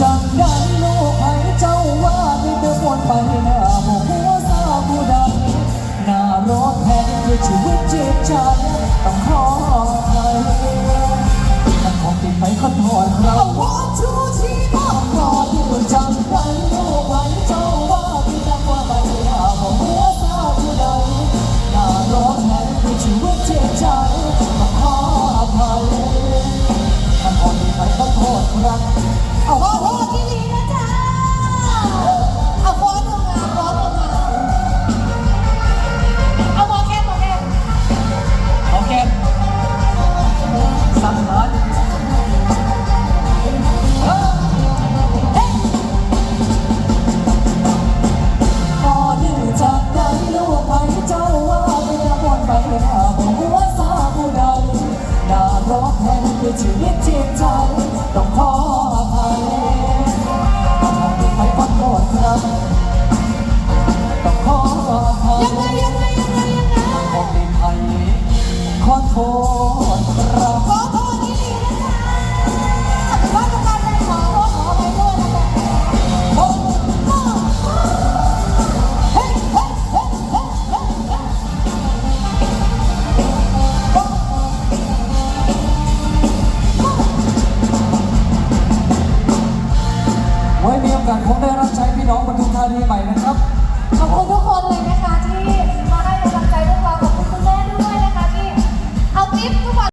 จากนั้นลูกให้เจ้าว่าไม่เดือดนไปหน้าหมู่หัวซาวผู้ดำหน้ารถแพงคือชีวิตจิตใจ ชีวิตจิตใจต้องขออภัยถ้ทำผิดไปขอโทษนะต้องขออภัยยังไงยังไงยังไงยังไงขอโทษครับำกัดคงได้รับใช้พี่น้องบรรทุนท่านีใหม่นะ